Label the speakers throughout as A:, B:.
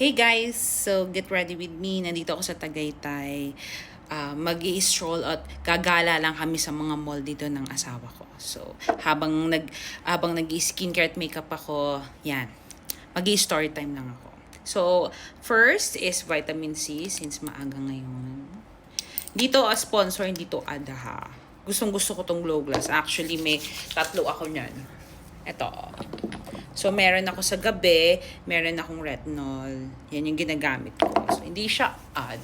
A: Hey guys! So, get ready with me. Nandito ako sa Tagaytay. Uh, mag stroll at gagala lang kami sa mga mall dito ng asawa ko. So, habang nag habang nag-skincare at makeup ako, yan. mag story time lang ako. So, first is vitamin C since maaga ngayon. Dito a sponsor, dito Adaha. Gustong gusto ko tong glow glass. Actually, may tatlo ako niyan. Ito. So, meron ako sa gabi, meron akong retinol. Yan yung ginagamit ko. So, hindi siya odd.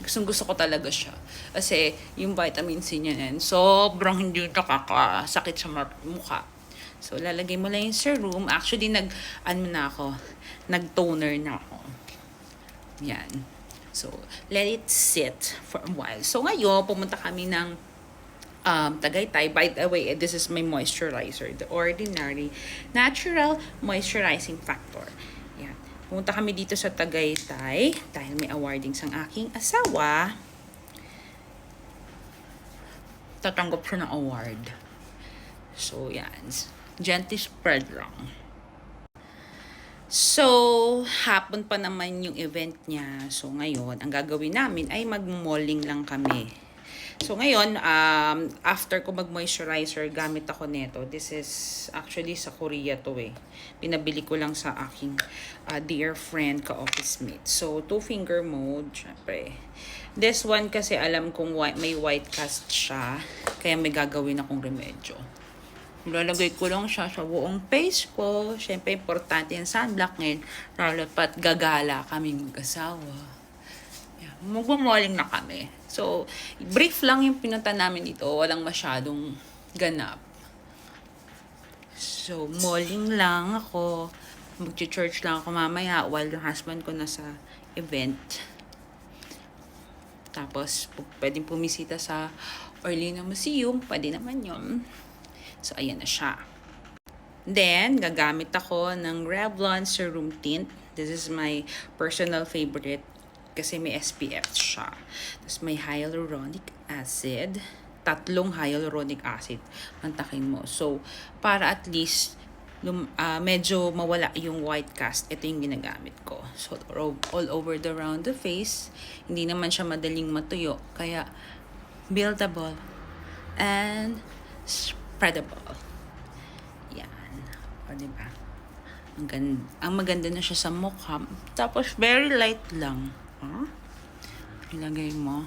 A: Gustong gusto ko talaga siya. Kasi, yung vitamin C niya yan, sobrang hindi nakakasakit sa mukha. So, lalagay mo lang yung serum. Actually, nag, ano na ako, nag-toner na ako. Yan. So, let it sit for a while. So, ngayon, pumunta kami ng um, Tagaytay. By the way, this is my moisturizer. The Ordinary Natural Moisturizing Factor. Yan. Pumunta kami dito sa Tagaytay dahil may awardings ang aking asawa. Tatanggap siya ng award. So, yan. Gently spread lang. So, hapon pa naman yung event niya. So, ngayon, ang gagawin namin ay mag-malling lang kami. So, ngayon, um, after ko mag-moisturizer, gamit ako nito. This is actually sa Korea to eh. Pinabili ko lang sa aking uh, dear friend, ka-office mate. So, two-finger mode, syempre. This one kasi alam kong white, may white cast siya. Kaya may gagawin akong remedyo. Lalagay ko lang siya sa buong face ko. Siyempre, importante yung sunblock ngayon. Lalo pat gagala kaming mag-asawa. Yeah, Magmamalling na kami. So, brief lang yung pinunta namin dito. Walang masyadong ganap. So, malling lang ako. Mag-church lang ako mamaya while yung husband ko nasa event. Tapos, pwedeng pumisita sa Orlina Museum. Pwede naman yun. So, ayan na siya. Then, gagamit ako ng Revlon Serum Tint. This is my personal favorite kasi may SPF siya. Tapos may hyaluronic acid. Tatlong hyaluronic acid. Mantakin mo. So, para at least lum, uh, medyo mawala yung white cast, ito yung ginagamit ko. So, all over the round the face. Hindi naman siya madaling matuyo. Kaya, buildable and spreadable. Yan. O, diba? Ang, ganda, ang maganda na siya sa mukha. Tapos, very light lang. Huh? Ilagay mo.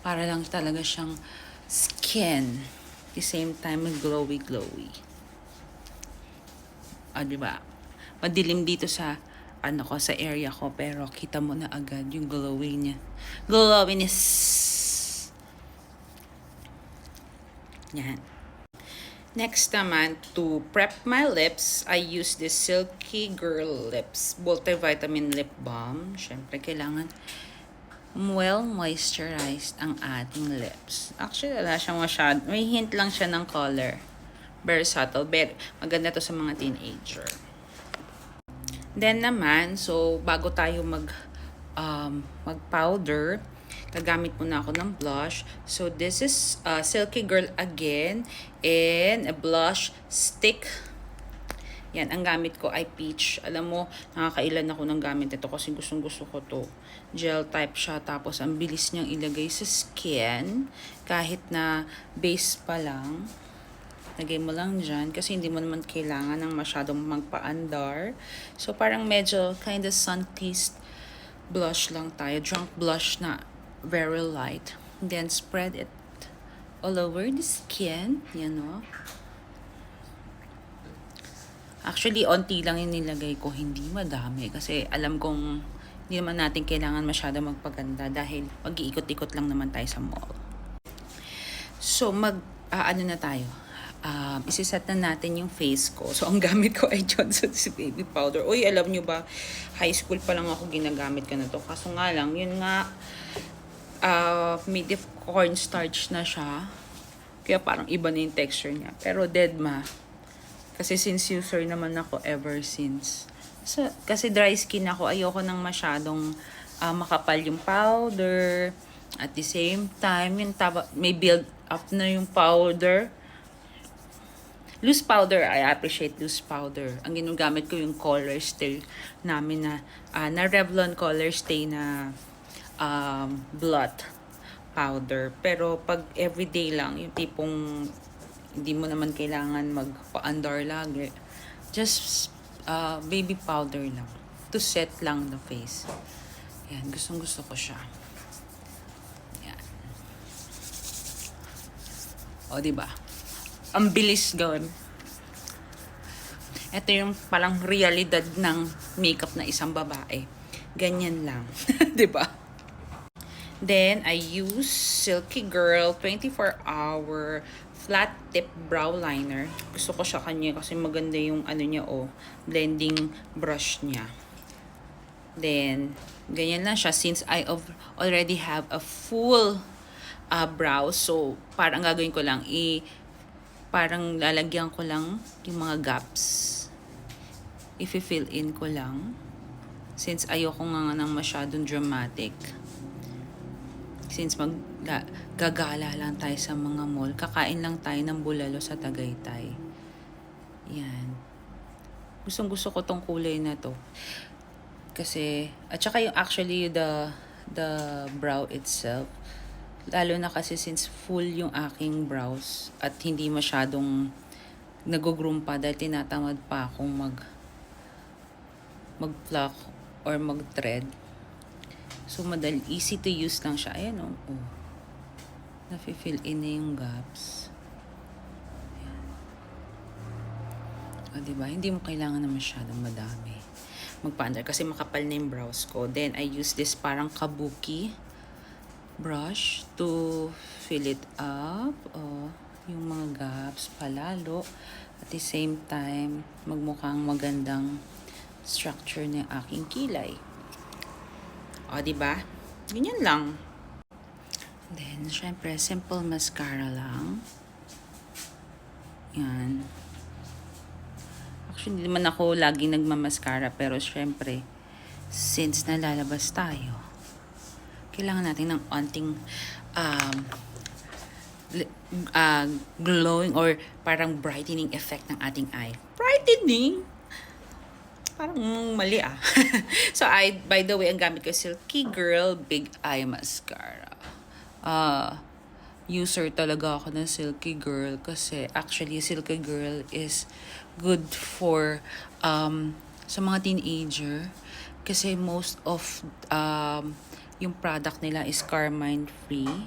A: Para lang talaga siyang skin. The same time, glowy-glowy. Ah, di ba? Madilim dito sa ano ko sa area ko pero kita mo na agad yung glowy niya. Glowiness. Yan. Next naman, to prep my lips, I use this Silky Girl Lips Multivitamin Lip Balm. Siyempre, kailangan well moisturized ang ating lips. Actually, wala siyang masyad. May hint lang siya ng color. Very subtle. But maganda to sa mga teenager. Then naman, so bago tayo mag um, mag-powder, gagamit muna ako ng blush. So, this is uh, Silky Girl again and a blush stick. Yan, ang gamit ko ay peach. Alam mo, nakakailan ako ng gamit ito kasi gustong gusto ko to. Gel type siya, tapos ang bilis niyang ilagay sa skin. Kahit na base pa lang. Lagay mo lang dyan kasi hindi mo naman kailangan ng masyadong magpa-andar. So, parang medyo kind of sun-kissed blush lang tayo. Drunk blush na very light. Then, spread it all over the skin. Yan o. Actually, onti lang yung nilagay ko. Hindi madami. Kasi alam kong hindi naman natin kailangan masyado magpaganda dahil mag-iikot-ikot lang naman tayo sa mall. So, mag, ah, ano na tayo? Um, isiset na natin yung face ko. So, ang gamit ko ay Johnson's Baby Powder. Uy, alam nyo ba, high school pa lang ako ginagamit ka na to. Kaso nga lang, yun nga, uh, made of cornstarch na siya. Kaya parang iba na yung texture niya. Pero dead ma. Kasi since user naman ako ever since. So, kasi dry skin ako, ayoko nang masyadong uh, makapal yung powder. At the same time, yung taba, may build up na yung powder. Loose powder, I appreciate loose powder. Ang ginagamit ko yung color stay namin na, ah, na Revlon color stay na um, blot powder. Pero pag everyday lang, yung tipong hindi mo naman kailangan magpa-andar lagi. Just uh, baby powder lang. To set lang the face. Yan, gustong gusto ko siya. Yan. O, di ba? Ang bilis gawin. Ito yung parang realidad ng makeup na isang babae. Ganyan lang. ba? Then, I use Silky Girl 24 Hour Flat Tip Brow Liner. Gusto ko siya kanya kasi maganda yung ano niya, oh, blending brush niya. Then, ganyan lang siya since I already have a full uh, brow. So, parang gagawin ko lang, i, parang lalagyan ko lang yung mga gaps. If-fill in ko lang. Since ayoko nga ng masyadong dramatic since mag ga, gagala lang tayo sa mga mall, kakain lang tayo ng bulalo sa Tagaytay. Yan. Gustong gusto ko tong kulay na to. Kasi, at saka yung actually the, the brow itself, lalo na kasi since full yung aking brows at hindi masyadong nag-groom pa dahil tinatamad pa akong mag mag-pluck or mag-thread. So, madali, easy to use lang siya. Ayan, oh. oh. Nafe-fill in na yung gaps. Ayan. O, diba? Hindi mo kailangan na masyadong madami. Magpa-under kasi makapal na yung brows ko. Then, I use this parang kabuki brush to fill it up. Oh, yung mga gaps palalo. At the same time, magmukhang magandang structure ng aking kilay. O, di ba? Ganyan lang. Then, syempre, simple mascara lang. Yan. Actually, hindi naman ako laging nagmamaskara, pero syempre, since nalalabas tayo, kailangan natin ng onting um, uh, glowing or parang brightening effect ng ating eye. Brightening? Parang mali ah. so, I, by the way, ang gamit ko Silky Girl Big Eye Mascara. Ah, user talaga ako ng Silky Girl kasi actually Silky Girl is good for um, sa mga teenager kasi most of um, yung product nila is carmine free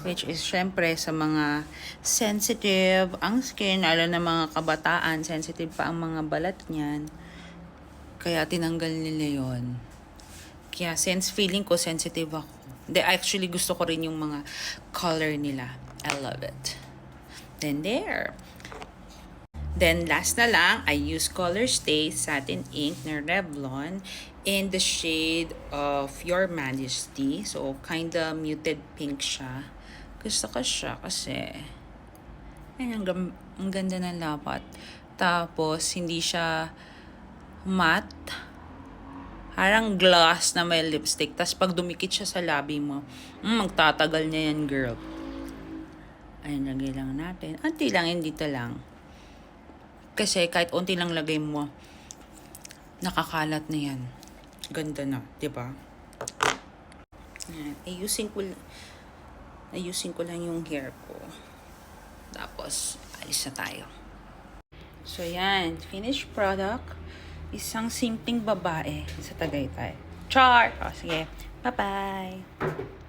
A: which is syempre sa mga sensitive ang skin, lalo na mga kabataan, sensitive pa ang mga balat niyan. Kaya tinanggal nila yon. Kaya since feeling ko sensitive ako, de actually gusto ko rin yung mga color nila. I love it. Then there. Then last na lang, I use Color Stay Satin Ink na Revlon in the shade of Your Majesty. So, kinda muted pink siya. Gusto ko siya kasi ayun, ang, ang ganda ng lapat. Tapos, hindi siya matte. Parang gloss na may lipstick. Tapos pag dumikit siya sa labi mo, mm, magtatagal niya yan, girl. Ayun, lagay lang natin. Unti lang, yun dito lang. Kasi kahit unti lang lagay mo, nakakalat na yan. Ganda na, di ba? Yan. Ayusin ko, ayusin ko lang yung hair ko. Tapos, alis na tayo. So, yan. Finished product. Isang simpleng babae sa Tagaytay. Char! O, sige. Bye-bye!